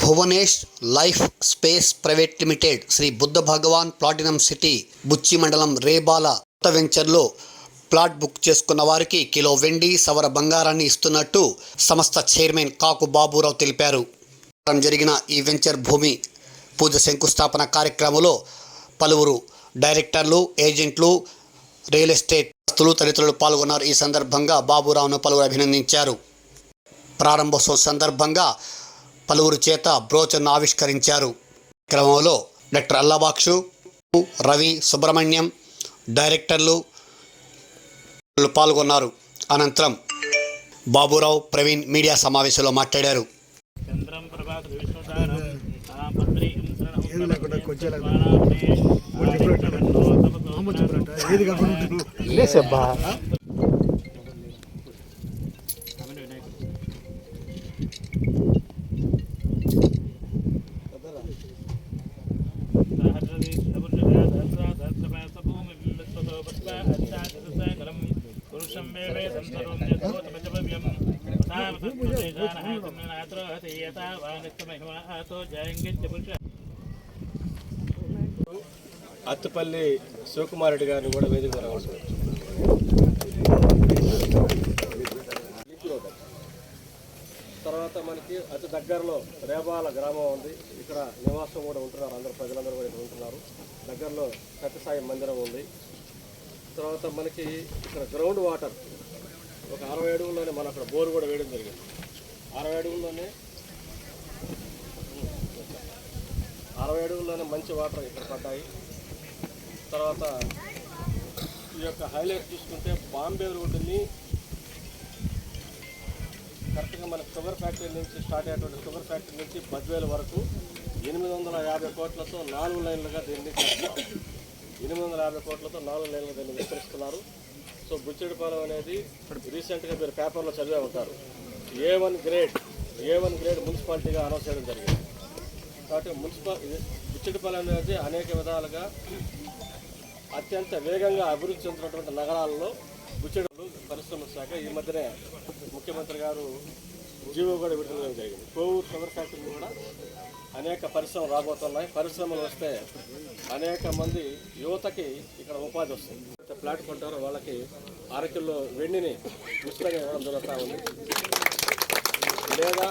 Bhuvanesh life space private limited Shri Buddha Bhagavan platinum city Buchi మండలం రేబాల కొత్త వెంచర్లో plot book చేసుకున్న వారికి కిలో వెండి సవర బంగారాన్ని ఇస్తున్నట్టు సంస్థ చైర్మన్ కాకు బాబురావు తెలిపారు. జరిగిన ఈ వెంచర్ భూమి పూజ శంకుస్థాపన కార్యక్రమంలో పలువురు డైరెక్టర్లు ఏజెంట్లు రియల్ ఎస్టేట్ ఆస్తులు తదితరులు పాల్గొన్నారు. ఈ సందర్భంగా బాబురావును పలువురు అభినందించారు. ప్రారంభోత్సవం సందర్భంగా పలువురు చేత బ్రోచర్ను ఆవిష్కరించారు. క్రమంలో డాక్టర్ అల్లాబాక్షు రవి సుబ్రహ్మణ్యం డైరెక్టర్లు పాల్గొన్నారు. అనంతరం బాబురావు ప్రవీణ్ మీడియా సమావేశంలో మాట్లాడారు. ఏది అత్తుపల్లి శివకుమార్ రెడ్డి గారిని కూడా వేదిక తర్వాత మనకి అతి దగ్గరలో రేబాల గ్రామం ఉంది. ఇక్కడ నివాసం కూడా ఉంటున్నారు అందరు ప్రజలందరూ కూడా ఇక్కడ ఉంటున్నారు. దగ్గరలో సత్యసాయి మందిరం ఉంది. తర్వాత మనకి ఇక్కడ గ్రౌండ్ వాటర్ ఒక అరవై అడుగుల్లోనే మన అక్కడ బోర్ కూడా వేయడం జరిగింది. అరవై అడుగుల్లోనే అరవై అడుగుల్లోనే మంచి వాటర్ ఇక్కడ పడ్డాయి. తర్వాత ఈ యొక్క హైలైట్ చూసుకుంటే బాంబే రోడ్డుని కరెక్ట్గా మన షుగర్ ఫ్యాక్టరీ నుంచి స్టార్ట్ అయ్యేటువంటి షుగర్ ఫ్యాక్టరీ నుంచి బద్వేల వరకు ఎనిమిది వందల యాభై కోట్లతో నాలుగు లైన్లుగా దీన్ని ఎనిమిది వందల యాభై కోట్లతో నాలుగు నెలలు దీన్ని విస్తరిస్తున్నారు. సో బుచ్చిడిపాలెం అనేది రీసెంట్గా మీరు పేపర్లో చదివే ఉంటారు. A one grade A one grade మున్సిపాలిటీగా announce చేయడం జరిగింది. కాబట్టి మున్సిపల్ ఇది బుచ్చిడిపాలెం అనేది అనేక విధాలుగా అత్యంత వేగంగా అభివృద్ధి చెందుతున్నటువంటి నగరాల్లో బుచ్చెడలు పరిశ్రమల శాఖ ఈ మధ్యనే ముఖ్యమంత్రి గారు జీవో కూడా విడుదల జరిగింది. కోవూరు షుగర్ ఫ్యాక్టరీ కూడా అనేక పరిశ్రమలు రాబోతున్నాయి. పరిశ్రమలు వస్తే అనేక మంది యువతకి ఇక్కడ ఉపాధి వస్తుంది. ప్లాట్ కొంటారు వాళ్ళకి అరకిలో వెండిని ఉచితంగా ఇవ్వడం జరుగుతూ ఉంది. లేదా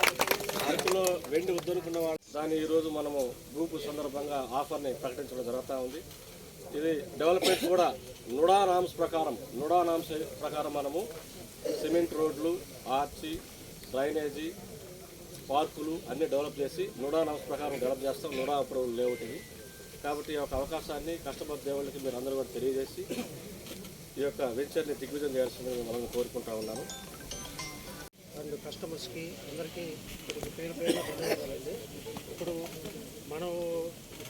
అరకులో వెండి ఉద్దరుకున్న వాళ్ళు దాన్ని ఈరోజు మనము గ్రూపు సందర్భంగా ఆఫర్ని ప్రకటించడం జరుగుతూ ఉంది. ఇది డెవలప్మెంట్ కూడా నుడా నామ్స్ ప్రకారం నుడా నామ్స్ ప్రకారం మనము సిమెంట్ రోడ్లు ఆర్చి డ్రైనేజీ పార్కులు అన్నీ డెవలప్ చేసి నూడా నవస్ ప్రకారం డెవలప్ చేస్తాం. నూడా అప్రూవల్ లేఅవుట్ ఇది. కాబట్టి ఈ యొక్క అవకాశాన్ని కస్టమర్ దేవుళ్ళకి మీరు అందరూ కూడా తెలియజేసి ఈ యొక్క వెంచర్ని దిగ్విజయం చేయాల్సిందని మనం కోరుకుంటా ఉన్నాను. అండ్ కస్టమర్స్కి అందరికీ ఇప్పుడు పేరు పేరు ధన్యవాదాలండి. ఇప్పుడు మనం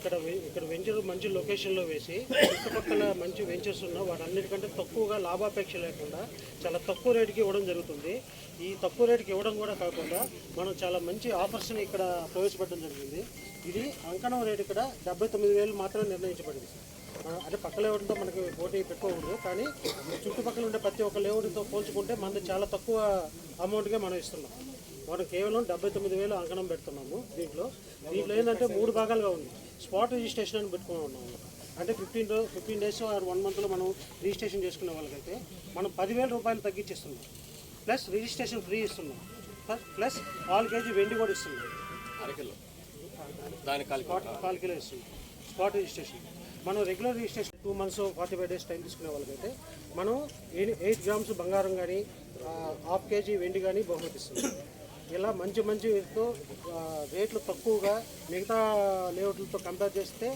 ఇక్కడ ఇక్కడ వెంచర్ మంచి లొకేషన్లో వేసి చుట్టుపక్కల మంచి వెంచర్స్ ఉన్న వాటన్నిటికంటే తక్కువగా లాభాపేక్ష లేకుండా చాలా తక్కువ రేటుకి ఇవ్వడం జరుగుతుంది. ఈ తక్కువ రేటుకి ఇవ్వడం కూడా కాకుండా మనం చాలా మంచి ఆఫర్స్ని ఇక్కడ ప్రవేశపెట్టడం జరిగింది. ఇది అంకణం రేటు ఇక్కడ డెబ్బై తొమ్మిది వేలు మాత్రమే నిర్ణయించబడింది. అంటే పక్క లేఅవుట్తో మనకి పోటీ పెట్టుకోకూడదు కానీ చుట్టుపక్కల ఉండే ప్రతి ఒక్క లేవుడితో పోల్చుకుంటే మనది చాలా తక్కువ అమౌంట్గా మనం ఇస్తున్నాం. మనం కేవలం డెబ్బై తొమ్మిది వేలు అంకణం పెడుతున్నాము దీంట్లో. దీంట్లో ఏంటంటే మూడు భాగాలుగా ఉంది. స్పాట్ రిజిస్ట్రేషన్ అని పెట్టుకుని ఉన్నాము అంటే ఫిఫ్టీన్ రో ఫిఫ్టీన్ డేస్ ఆర్ వన్ మంత్లో మనం రిజిస్ట్రేషన్ చేసుకునే వాళ్ళకైతే మనం పదివేల రూపాయలు తగ్గించిస్తున్నాం. ప్లస్ రిజిస్ట్రేషన్ ఫ్రీ ఇస్తున్నాం. ప్లస్- ఆల్ కేజీ వెండి కూడా ఇస్తున్నాం. అరకిలో. దాని కాలి కాల్ కిలో ఇస్తుంది స్పాట్ రిజిస్ట్రేషన్. మనం regular registration two months forty five days time తీసుకునే వాళ్ళకైతే మనం ఎయిట్ గ్రామ్స్ బంగారం కానీ హాఫ్ కేజీ వెండి కానీ బహుమతి ఇస్తుంది ఇలా మంచి మంచితో రేట్లు తక్కువగా మిగతా లేఅవుట్లతో కంపేర్ చేస్తే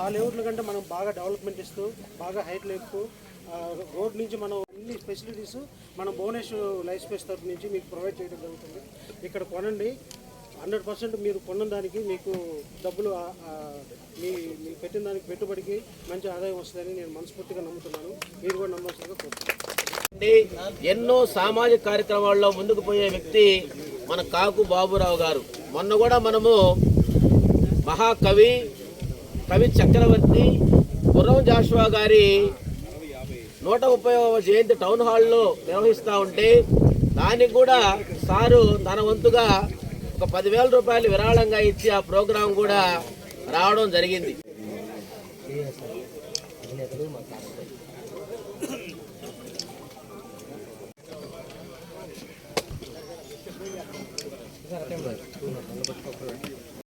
ఆ లేఅవుట్ల కంటే మనం బాగా డెవలప్మెంట్ ఇస్తూ బాగా హైట్ లేపుతూ రోడ్ నుంచి మనం అన్ని ఫెసిలిటీస్ మనం భువనేశ్వర్ లైఫ్ స్పేస్ తరఫు నుంచి మీకు ప్రొవైడ్ చేయడం జరుగుతుంది. ఇక్కడ కొనండి. హండ్రెడ్ పర్సెంట్ మీరు కొన్న దానికి మీకు డబ్బులు మీ మీ పెట్టిన దానికి పెట్టుబడికి మంచి ఆదాయం వస్తుందని నేను మనస్ఫూర్తిగా నమ్ముతున్నాను. మీరు కూడా నమ్మవలసిందిగా కోరుతున్నాను. ఎన్నో సామాజిక కార్యక్రమాల్లో ముందుకు పోయే వ్యక్తి మన కాకు బాబురావు గారు. మొన్న కూడా మనము మహాకవి కవి చక్రవర్తి గుర్రం జాషువా గారి నూట ముప్పై జయంతి టౌన్ హాల్లో నిర్వహిస్తూ ఉంటే దానికి కూడా సారు తన వంతుగా ఒక పదివేల రూపాయలు విరాళంగా ఇచ్చి ఆ ప్రోగ్రాం కూడా రావడం జరిగింది.